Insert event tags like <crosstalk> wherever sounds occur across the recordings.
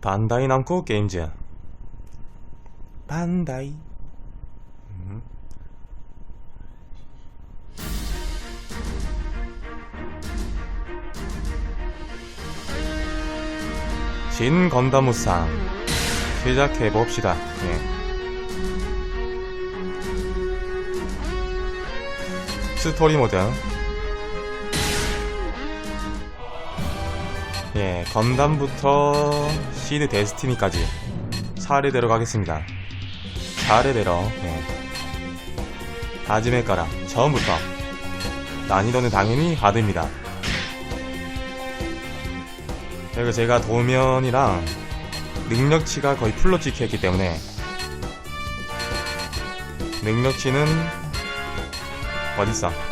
반다이 남코 게임즈 반다이 음. 진 건담무쌍 시작해 봅시다. 예. 스토리 모드. 예, 건담부터 시드 데스티니까지 차례대로 가겠습니다. 차례대로, 예. 다짐에 까라. 처음부터. 난이도는 당연히 하드입니다. 그리고 제가 도면이랑 능력치가 거의 풀로 찍혔기 때문에 능력치는 어딨어?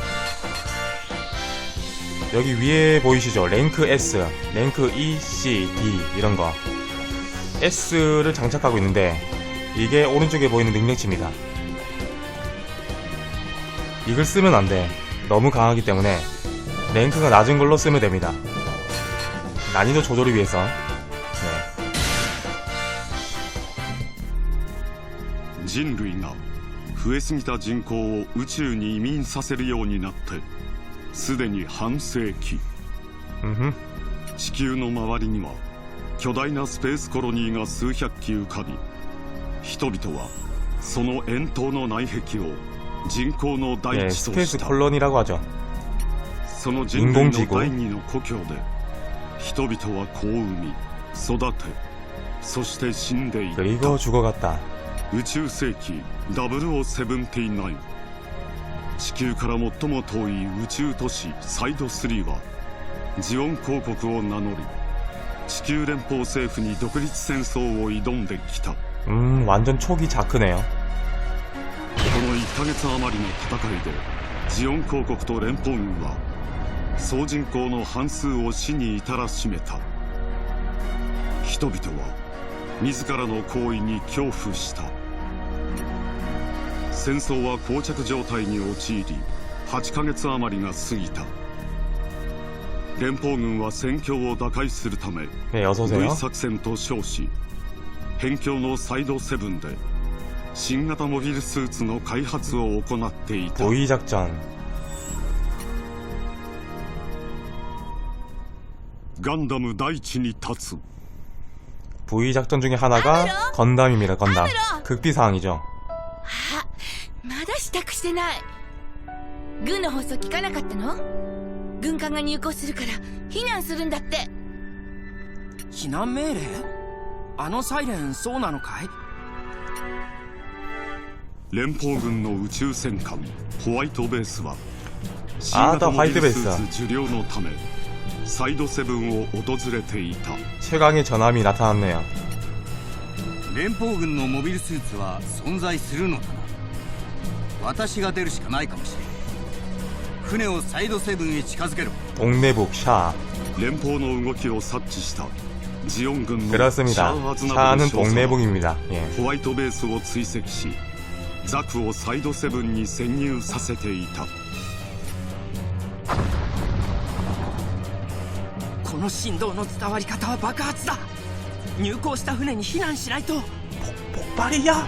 여기 위에 보이시죠? 랭크 S, 랭크 E, C, D 이런 거 S를 장착하고 있는데 이게 오른쪽에 보이는 능력치입니다. 이걸 쓰면 안 돼. 너무 강하기 때문에 랭크가 낮은 걸로 쓰면 됩니다. 난이도 조절을 위해서 네. 人類が増えすぎた人口を宇宙に移民させるようになって すでに半世紀、地球の周りには巨大なスペースコロニーが数百機浮かび人々はその円筒の内壁を人工の大地とした。その人類の第二の故郷で人々はこう生み育てそして死んでいった。宇宙世紀0079地球から最も遠い宇宙都市サイド3はジオン公国を名乗り地球連邦政府に独立戦争を挑んできたこ 음, 완전 초기 자크네요. の1ヶ月余りの戦いでジオン公国と連邦軍は総人口の半数を死に至らしめた人々は自らの行為に恐怖した 戦争は膠着状態に陥り8ヶ月余りが過ぎた連邦軍は戦況を打開するため 네, 어서오세요. V 作戦と称し辺境のサイドセブンで新型モビルスーツの開発を行っていた 도이 작전. ガンダム大地に立つ V 작전 중에 하나가 아무로? 건담입니다. 건담. 아무로? 극비 사항이죠. あまだ支度してない軍の放送聞かなかったの軍艦が入港するから避難するんだって避難命令あのサイレンそうなのかい連邦軍の宇宙戦艦ホワイトベースは新あー型モビルスホワイトベースだーツ受領のためサイドセブンを訪れていた 최강의 전함이 나타났네요. 連邦軍のモビルスーツは存在するのだな 私が出るしかないかもしれん船をサイドセブンへ近づけろ 동네북 샤. 連邦の動きを察知したジオン軍のシ 그렇습니다. ャア・アズナブ 샤는 ル少佐は 동네북입니다. 예. ホワイトベースを追跡しザクをサイドセブンに潜入させていたこの振動の伝わり方は爆発だ入港した船に避難しないと 빨리야.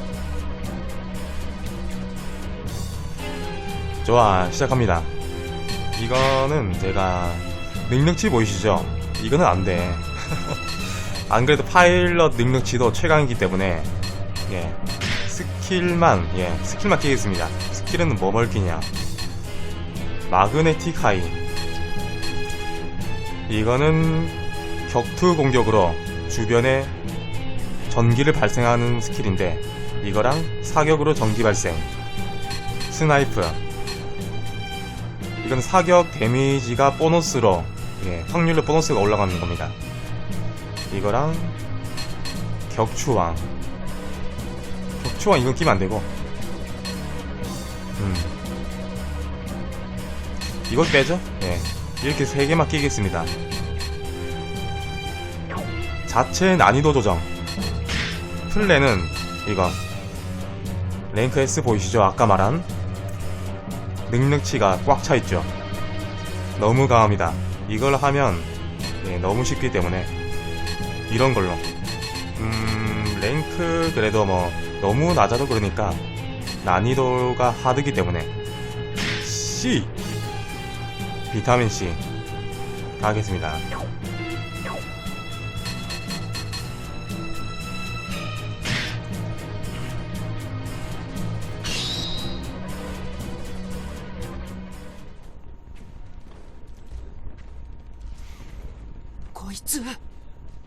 좋아, 시작합니다. 이거는 제가 능력치 보이시죠? 이거는 안 돼. <laughs> 안 그래도 파일럿 능력치도 최강이기 때문에 예. 스킬만 예, 스킬만 끼겠습니다. 스킬은 뭐 멀기냐? 마그네틱 하이. 이거는 격투 공격으로 주변에 전기를 발생하는 스킬인데 이거랑 사격으로 전기 발생 스나이프 이건 사격 데미지가 보너스로 예, 확률로 보너스가 올라가는 겁니다 이거랑 격추왕 초강 이건 끼면 안 되고. 음. 이것 빼죠? 예. 이렇게 세 개만 끼겠습니다. 자체 난이도 조정. 플레는 이거. 랭크 S 보이시죠? 아까 말한 능력치가 꽉 차 있죠. 너무 강합니다. 이걸 하면 예, 너무 쉽기 때문에 이런 걸로. 음, 랭크 그래도 뭐 너무 낮아도 그러니까 난이도가 하드기 때문에 C 비타민 C 가겠습니다. つ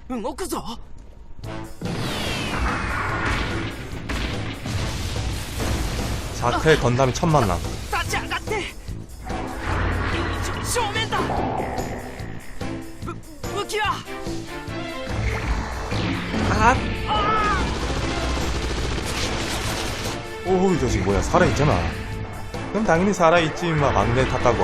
動くぞ 자클 건담이 첫 만남. 立ち上がってちょ正面だぶ武器は 오, 이 자식 뭐야 살아있잖아. 그럼 당연히 살아있지 막 막내 탔다고.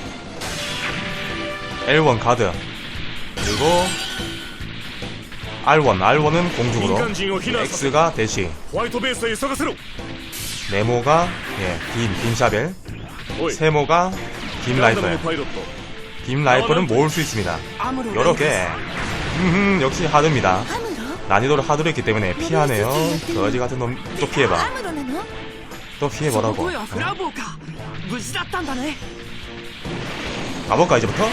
L1 가드. 그리고 R1 R1은 공중으로 X가 대시. 네모가 예빔 빔샤벨. 세모가 빔 라이플. 빔 라이플은 모을 수 있습니다. 여러 개. 음, 역시 하드입니다. 난이도를 하드로 했기 때문에 피하네요. 거지 같은 놈 또 피해봐. 또 피해보라고. 네. 가볼까 이제부터?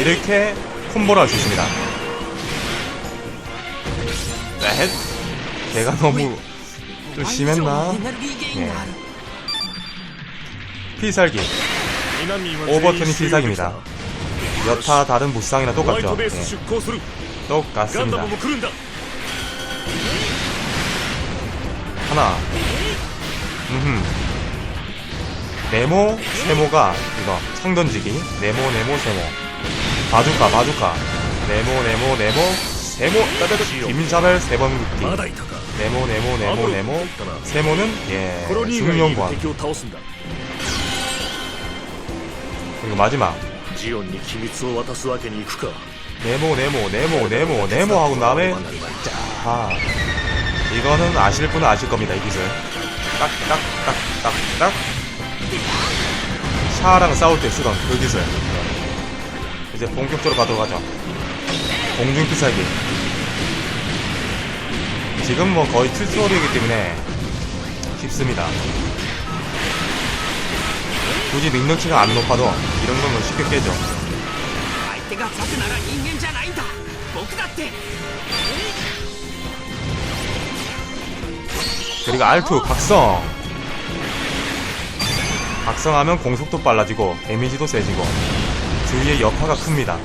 이렇게 콤보를 할 수 있습니다 네, 넷 걔가 너무 좀 심했나? 네. 필살기 오버톤이 필살기입니다 여타 다른 무쌍이나 똑같죠 네. 똑같습니다 하나 음흠. 네모 세모가 이거 창 던지기. 네모 네모 세모. 바주카 바주카. 네모 네모 네모 세모 따다다 김잡을 세 번 굽기. 네모 네모 네모 네모. 세모는 예 중용권 그리고 마지막. 네모 네모 네모 네모 네모 하고 다음에 자 이거는 아실 분은 아실 겁니다 이 기술 딱딱딱딱딱. 샤아랑 싸울 때 쓰던 그 기술. 이제 본격적으로 가도록 하죠. 공중 피살기. 지금 뭐 거의 툴트롤이기 때문에 쉽습니다. 굳이 능력치가 안 높아도 이런 건뭐 쉽게 깨죠. 그리고 R2 박성. 각성하면 공속도 빨라지고 데미지도 세지고 주위의 여파가 큽니다.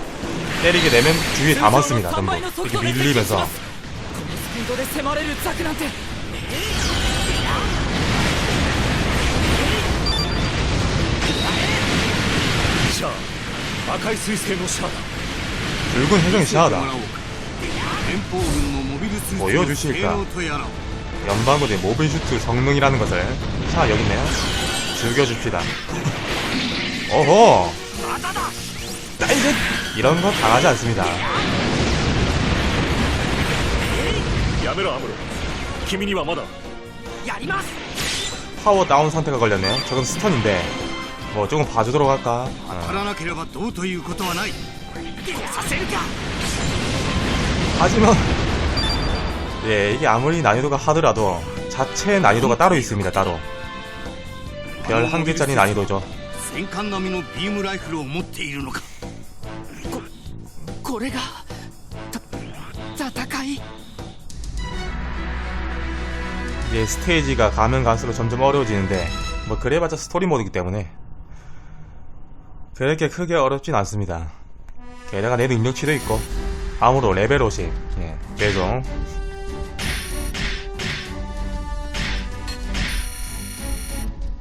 때리게 되면 주위에 담았습니다. 전부. 이렇게 밀리면서. 붉은 해적이 샤하다 보여주실까? 연방군의 모빌슈트 성능이라는 것을. 자 여기 있네요. 즐겨줍시다 어허 나이스 이런 거 당하지 않습니다 やめろアムロ君にはまだやります 파워 다운 상태가 걸렸네요 저건 스턴인데 뭐 조금 봐주도록 할까 当た 어. らなければどうということはない出させるか 하지만 예 이게 아무리 난이도가 하더라도 자체 난이도가 따로 있습니다 따로 별 한 개짜리 난이도죠 戦艦並みのビームライフルを持っているのか これがた戦い 이제 스테이지가 가면 갈수록 점점 어려워지는데 뭐 그래봤자 스토리 모드이기 때문에 그렇게 크게 어렵진 않습니다. 게다가 내 능력치도 있고 아무로 레벨 50 예, 최종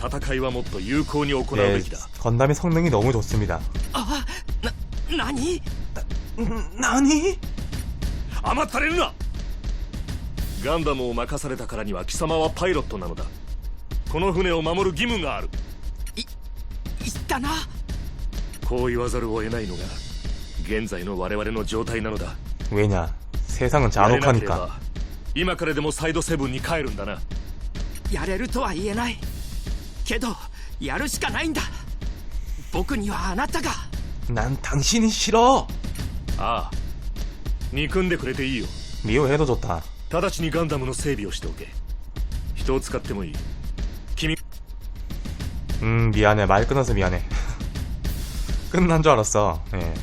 戦いはもっと有効に行う 예, べきだ 건담의 성능이 너무 좋습니다. あな何 나니? 甘ったれるなガンダムを任されたからには貴様はパイロットなのだこの船を守る義務がある言ったなこう言わざるを得ないのが現在の我々の状態なのだ 왜냐? 세상은 やれなけれ 잔혹하니까. ば今からでもサイドセブンに帰るんだなやれるとは言えない けどやるしかないんだ僕にはあなたが 난 당신이 싫어. ああ憎んでくれていいよ 미워해도 좋다. 直ちにガンダムの整備をしておけ人を使ってもいい君 음 미안해 말 끊어서 미안해. 끝난 줄 알았어. 예.